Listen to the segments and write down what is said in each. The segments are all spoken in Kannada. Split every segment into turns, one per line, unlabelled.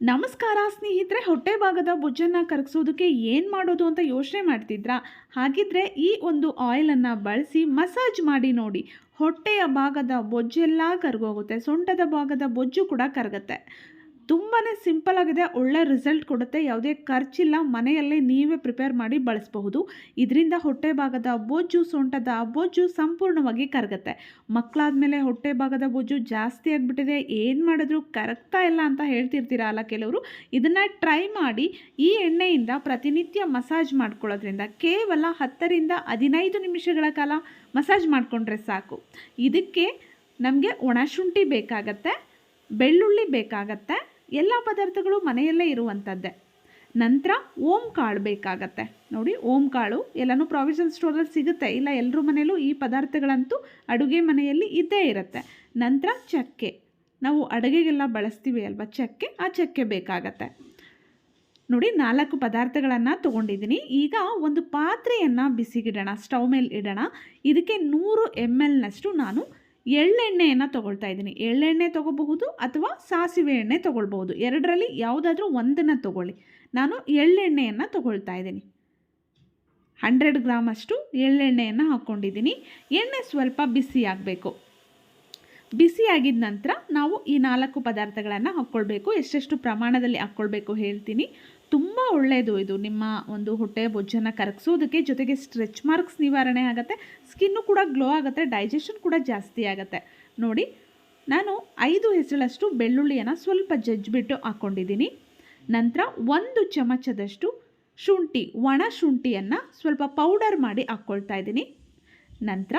ನಮಸ್ಕಾರ ಸ್ನೇಹಿತರೆ, ಹೊಟ್ಟೆ ಭಾಗದ ಬೊಜ್ಜನ್ನು ಕರಗಿಸೋದಕ್ಕೆ ಏನು ಮಾಡೋದು ಅಂತ ಯೋಚನೆ ಮಾಡ್ತಿದ್ರಾ? ಹಾಗಿದ್ರೆ ಈ ಒಂದು ಆಯಿಲನ್ನು ಬಳಸಿ ಮಸಾಜ್ ಮಾಡಿ ನೋಡಿ. ಹೊಟ್ಟೆಯ ಭಾಗದ ಬೊಜ್ಜೆಲ್ಲ ಕರಗೋಗುತ್ತೆ, ಸೊಂಟದ ಭಾಗದ ಬೊಜ್ಜು ಕೂಡ ಕರಗುತ್ತೆ. ತುಂಬಾ ಸಿಂಪಲ್ ಆಗಿದೆ, ಒಳ್ಳೆ ರಿಸಲ್ಟ್ ಕೊಡುತ್ತೆ. ಯಾವುದೇ ಖರ್ಚಿಲ್ಲ, ಮನೆಯಲ್ಲೇ ನೀವೇ ಪ್ರಿಪೇರ್ ಮಾಡಿ ಬಳಸಬಹುದು. ಇದರಿಂದ ಹೊಟ್ಟೆ ಭಾಗದ ಬೊಜ್ಜು ಸೊಂಟದ ಬೊಜ್ಜು ಸಂಪೂರ್ಣವಾಗಿ ಕರಗುತ್ತೆ. ಮಕ್ಕಳಾದ್ಮೇಲೆ ಹೊಟ್ಟೆ ಭಾಗದ ಬೊಜ್ಜು ಜಾಸ್ತಿ ಆಗಿಬಿಟ್ಟಿದೆ. ಏನು ಮಾಡಿದ್ರು ಕರಗ್ತಾ ಇಲ್ಲ ಅಂತ ಹೇಳ್ತಿರ್ತೀರಲ್ಲ ಕೆಲವರು? ಇದನ್ನು ಟ್ರೈ ಮಾಡಿ ಈ ಎಣ್ಣೆಯಿಂದ ಪ್ರತಿನಿತ್ಯ ಮಸಾಜ್ ಮಾಡ್ಕೊಳ್ಳೋದ್ರಿಂದ, ಕೇವಲ ಹತ್ತರಿಂದ ಹದಿನೈದು ನಿಮಿಷಗಳ ಕಾಲ ಮಸಾಜ್ ಮಾಡಿಕೊಂಡ್ರೆ ಸಾಕು. ಇದಕ್ಕೆ ನಮಗೆ ಒಣಶುಂಠಿ ಬೇಕಾಗತ್ತೆ, ಬೆಳ್ಳುಳ್ಳಿ ಬೇಕಾಗತ್ತೆ ಎಲ್ಲ ಪದಾರ್ಥಗಳು ಮನೆಯಲ್ಲೇ ಇರುವಂಥದ್ದೇ ನಂತರ ಓಂ ಕಾಳು ಬೇಕಾಗತ್ತೆ. ನೋಡಿ, ಓಂ ಕಾಳು ಎಲ್ಲನೂ ಪ್ರಾವಿಷನ್ ಸ್ಟೋರಲ್ಲಿ ಸಿಗುತ್ತೆ. ಇಲ್ಲ ಎಲ್ಲರ ಮನೆಯಲ್ಲೂ ಈ ಪದಾರ್ಥಗಳಂತೂ ಅಡುಗೆ ಮನೆಯಲ್ಲಿ ಇದ್ದೇ ಇರುತ್ತೆ. ನಂತರ ಚಕ್ಕೆ. ನಾವು ಅಡುಗೆಗೆಲ್ಲ ಬಳಸ್ತೀವಿ ಅಲ್ವಾ? ಚಕ್ಕೆ, ಆ ಚಕ್ಕೆ ಬೇಕಾಗತ್ತೆ. ನೋಡಿ, ನಾಲ್ಕು ಪದಾರ್ಥಗಳನ್ನು ತೊಗೊಂಡಿದ್ದೀನಿ. ಈಗ ಒಂದು ಪಾತ್ರೆಯನ್ನು ಬಿಸಿಗಿಡೋಣ, ಸ್ಟವ್ ಮೇಲೆ ಇಡೋಣ. ಇದಕ್ಕೆ ನೂರು ಎಂ ಎಲ್ನಷ್ಟು ನಾನು ಎಳ್ಳೆಣ್ಣೆಯನ್ನು ತೊಗೊಳ್ತಾ ಇದ್ದೀನಿ. ಎಳ್ಳೆಣ್ಣೆ ತೊಗೋಬಹುದು ಅಥವಾ ಸಾಸಿವೆ ಎಣ್ಣೆ ತೊಗೊಳ್ಬಹುದು. ಎರಡರಲ್ಲಿ ಯಾವುದಾದ್ರೂ ಒಂದನ್ನು ತೊಗೊಳ್ಳಿ. ನಾನು ಎಳ್ಳೆಣ್ಣೆಯನ್ನು ತೊಗೊಳ್ತಾ ಇದ್ದೀನಿ. ಹಂಡ್ರೆಡ್ ಗ್ರಾಮಷ್ಟು ಎಳ್ಳೆಣ್ಣೆಯನ್ನು ಹಾಕ್ಕೊಂಡಿದ್ದೀನಿ. ಎಣ್ಣೆ ಸ್ವಲ್ಪ ಬಿಸಿ ಆಗಬೇಕು. ಬಿಸಿ ಆಗಿದ ನಂತರ ನಾವು ಈ ನಾಲ್ಕು ಪದಾರ್ಥಗಳನ್ನು ಹಾಕ್ಕೊಳ್ಬೇಕು. ಎಷ್ಟೆಷ್ಟು ಪ್ರಮಾಣದಲ್ಲಿ ಹಾಕ್ಕೊಳ್ಬೇಕು ಹೇಳ್ತೀನಿ. ತುಂಬ ಒಳ್ಳೆಯದು ಇದು. ನಿಮ್ಮ ಒಂದು ಹೊಟ್ಟೆ ಬೊಜ್ಜನ್ನು ಕರಗಿಸೋದಕ್ಕೆ ಜೊತೆಗೆ ಸ್ಟ್ರೆಚ್ ಮಾರ್ಕ್ಸ್ ನಿವಾರಣೆ ಆಗುತ್ತೆ. ಸ್ಕಿನ್ನು ಕೂಡ ಗ್ಲೋ ಆಗುತ್ತೆ, ಡೈಜೆಷನ್ ಕೂಡ ಜಾಸ್ತಿ ಆಗುತ್ತೆ. ನೋಡಿ, ನಾನು ಐದು ಹೆಸಳಷ್ಟು ಬೆಳ್ಳುಳ್ಳಿಯನ್ನು ಸ್ವಲ್ಪ ಜಜ್ಜಿಬಿಟ್ಟು ಹಾಕ್ಕೊಂಡಿದ್ದೀನಿ ನಂತರ ಒಂದು ಚಮಚದಷ್ಟು ಶುಂಠಿ, ಒಣ ಶುಂಠಿಯನ್ನು ಸ್ವಲ್ಪ ಪೌಡರ್ ಮಾಡಿ ಹಾಕ್ಕೊಳ್ತಾ ಇದ್ದೀನಿ. ನಂತರ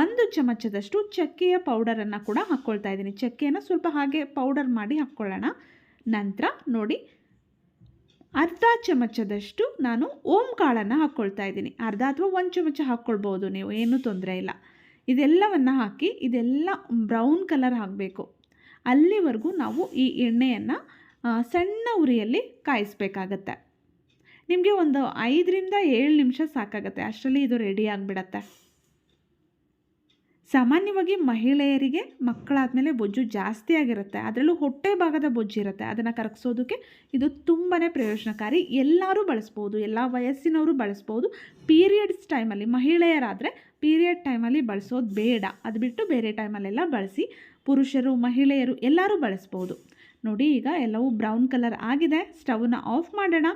ಒಂದು ಚಮಚದಷ್ಟು ಚಕ್ಕೆಯ ಪೌಡರನ್ನು ಕೂಡ ಹಾಕ್ಕೊಳ್ತಾ ಇದ್ದೀನಿ. ಚಕ್ಕೆಯನ್ನು ಸ್ವಲ್ಪ ಹಾಗೆ ಪೌಡರ್ ಮಾಡಿ ಹಾಕ್ಕೊಳ್ಳೋಣ. ನಂತರ ನೋಡಿ ಅರ್ಧ ಚಮಚದಷ್ಟು ನಾನು ಓಂ ಕಾಳನ್ನು ಹಾಕ್ಕೊಳ್ತಾ ಇದ್ದೀನಿ. ಅರ್ಧ ಅಥವಾ ಒಂದು ಚಮಚ ಹಾಕ್ಕೊಳ್ಬೋದು ನೀವು, ಏನೂ ತೊಂದರೆ ಇಲ್ಲ. ಇದೆಲ್ಲವನ್ನು ಹಾಕಿ ಇದೆಲ್ಲ ಬ್ರೌನ್ ಕಲರ್ ಆಗಬೇಕು ಅಲ್ಲಿವರೆಗೂ ನಾವು ಈ ಎಣ್ಣೆಯನ್ನು ಸಣ್ಣ ಉರಿಯಲ್ಲಿ ಕಾಯಿಸ್ಬೇಕಾಗತ್ತೆ. ನಿಮಗೆ ಒಂದು ಐದರಿಂದ ಏಳು ನಿಮಿಷ ಸಾಕಾಗತ್ತೆ. ಅಷ್ಟರಲ್ಲಿ ಇದು ರೆಡಿ ಆಗಿಬಿಡತ್ತೆ. ಸಾಮಾನ್ಯವಾಗಿ ಮಹಿಳೆಯರಿಗೆ ಮಕ್ಕಳಾದಮೇಲೆ ಬೊಜ್ಜು ಜಾಸ್ತಿ ಆಗಿರುತ್ತೆ. ಅದರಲ್ಲೂ ಹೊಟ್ಟೆ ಭಾಗದ ಬೊಜ್ಜು ಇರುತ್ತೆ. ಅದನ್ನು ಕರಗಿಸೋದಕ್ಕೆ ಇದು ತುಂಬಾ ಪ್ರಯೋಜನಕಾರಿ. ಎಲ್ಲರೂ ಬಳಸ್ಬೋದು, ಎಲ್ಲ ವಯಸ್ಸಿನವರು ಬಳಸ್ಬೋದು. ಪೀರಿಯಡ್ಸ್ ಟೈಮಲ್ಲಿ, ಮಹಿಳೆಯರಾದರೆ ಪೀರಿಯಡ್ ಟೈಮಲ್ಲಿ ಬಳಸೋದು ಬೇಡ. ಅದು ಬಿಟ್ಟು ಬೇರೆ ಟೈಮಲ್ಲೆಲ್ಲ ಬಳಸಿ ಪುರುಷರು, ಮಹಿಳೆಯರು ಎಲ್ಲರೂ ಬಳಸ್ಬೋದು. ನೋಡಿ ಈಗ ಎಲ್ಲವೂ ಬ್ರೌನ್ ಕಲರ್ ಆಗಿದೆ. ಸ್ಟವ್ನ ಆಫ್ ಮಾಡೋಣ.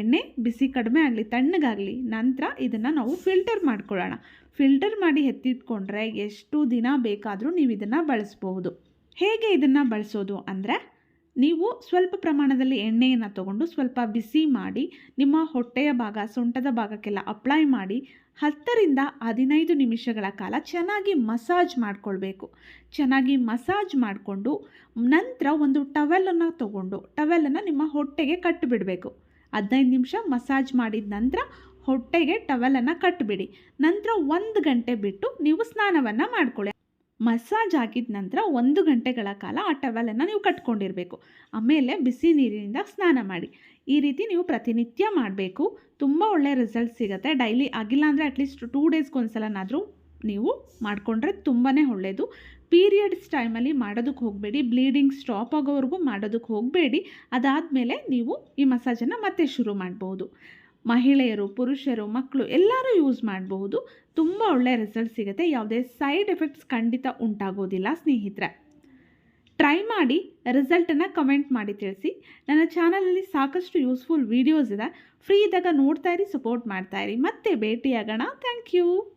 ಎಣ್ಣೆ ಬಿಸಿ ಕಡಿಮೆ ಆಗಲಿ, ತಣ್ಣಗಾಗಲಿ, ನಂತರ ಇದನ್ನು ನಾವು ಫಿಲ್ಟರ್ ಮಾಡ್ಕೊಳ್ಳೋಣ. ಫಿಲ್ಟರ್ ಮಾಡಿ ಎತ್ತಿಟ್ಕೊಂಡ್ರೆ ಎಷ್ಟು ದಿನ ಬೇಕಾದರೂ ನೀವು ಇದನ್ನು ಬಳಸ್ಬೋದು ಹೇಗೆ ಇದನ್ನು ಬಳಸೋದು ಅಂದರೆ, ನೀವು ಸ್ವಲ್ಪ ಪ್ರಮಾಣದಲ್ಲಿ ಎಣ್ಣೆಯನ್ನು ತಗೊಂಡು ಸ್ವಲ್ಪ ಬಿಸಿ ಮಾಡಿ, ನಿಮ್ಮ ಹೊಟ್ಟೆಯ ಭಾಗ, ಸೊಂಟದ ಭಾಗಕ್ಕೆಲ್ಲ ಅಪ್ಲೈ ಮಾಡಿ, ಹತ್ತರಿಂದ ಹದಿನೈದು ನಿಮಿಷಗಳ ಕಾಲ ಚೆನ್ನಾಗಿ ಮಸಾಜ್ ಮಾಡಿಕೊಳ್ಬೇಕು. ಚೆನ್ನಾಗಿ ಮಸಾಜ್ ಮಾಡಿಕೊಂಡು ನಂತರ ಒಂದು ಟವೆಲನ್ನು ತಗೊಂಡು ಟವೆಲನ್ನು ನಿಮ್ಮ ಹೊಟ್ಟೆಗೆ ಕಟ್ಟಿಬಿಡಬೇಕು ಹದಿನೈದು ನಿಮಿಷ ಮಸಾಜ್ ಮಾಡಿದ ನಂತರ ಹೊಟ್ಟೆಗೆ ಟವೆಲನ್ನು ಕಟ್ಟಿಬಿಡಿ ನಂತರ ಒಂದು ಗಂಟೆ ಬಿಟ್ಟು ನೀವು ಸ್ನಾನವನ್ನು ಮಾಡ್ಕೊಳ್ಳಿ. ಮಸಾಜ್ ಆಗಿದ ನಂತರ ಒಂದು ಗಂಟೆಗಳ ಕಾಲ ಆ ಟವೆಲನ್ನು ನೀವು ಕಟ್ಕೊಂಡಿರಬೇಕು. ಆಮೇಲೆ ಬಿಸಿ ನೀರಿನಿಂದ ಸ್ನಾನ ಮಾಡಿ. ಈ ರೀತಿ ನೀವು ಪ್ರತಿನಿತ್ಯ ಮಾಡಬೇಕು. ತುಂಬ ಒಳ್ಳೆಯ ರಿಸಲ್ಟ್ ಸಿಗುತ್ತೆ. ಡೈಲಿ ಆಗಿಲ್ಲ ಅಂದರೆ ಅಟ್ಲೀಸ್ಟ್ ಟೂ ಡೇಸ್ಗೊಂದ್ಸಲನಾದರೂ ನೀವು ಮಾಡಿಕೊಂಡ್ರೆ ತುಂಬಾ ಒಳ್ಳೆಯದು ಪೀರಿಯಡ್ಸ್ ಟೈಮಲ್ಲಿ ಮಾಡೋದಕ್ಕೆ ಹೋಗಬೇಡಿ. ಬ್ಲೀಡಿಂಗ್ ಸ್ಟಾಪ್ ಆಗೋವರೆಗೂ ಮಾಡೋದಕ್ಕೆ ಹೋಗಬೇಡಿ. ಅದಾದಮೇಲೆ ನೀವು ಈ ಮಸಾಜನ್ನು ಮತ್ತೆ ಶುರು ಮಾಡ್ಬೋದು. ಮಹಿಳೆಯರು, ಪುರುಷರು, ಮಕ್ಕಳು ಎಲ್ಲರೂ ಯೂಸ್ ಮಾಡಬಹುದು ತುಂಬ ಒಳ್ಳೆಯ ರಿಸಲ್ಟ್ ಸಿಗುತ್ತೆ. ಯಾವುದೇ ಸೈಡ್ ಎಫೆಕ್ಟ್ಸ್ ಖಂಡಿತ ಉಂಟಾಗೋದಿಲ್ಲ ಸ್ನೇಹಿತರೆ. ಟ್ರೈ ಮಾಡಿ, ರಿಸಲ್ಟನ್ನು ಕಮೆಂಟ್ ಮಾಡಿ ತಿಳಿಸಿ. ನನ್ನ ಚಾನಲಲ್ಲಿ ಸಾಕಷ್ಟು ಯೂಸ್ಫುಲ್ ವೀಡಿಯೋಸ್ ಇದೆ. ಫ್ರೀ ಇದ್ದಾಗ ನೋಡ್ತಾ ಇರಿ, ಸಪೋರ್ಟ್ ಮಾಡ್ತಾ ಇರಿ. ಮತ್ತೆ ಭೇಟಿಯಾಗೋಣ. Thank you.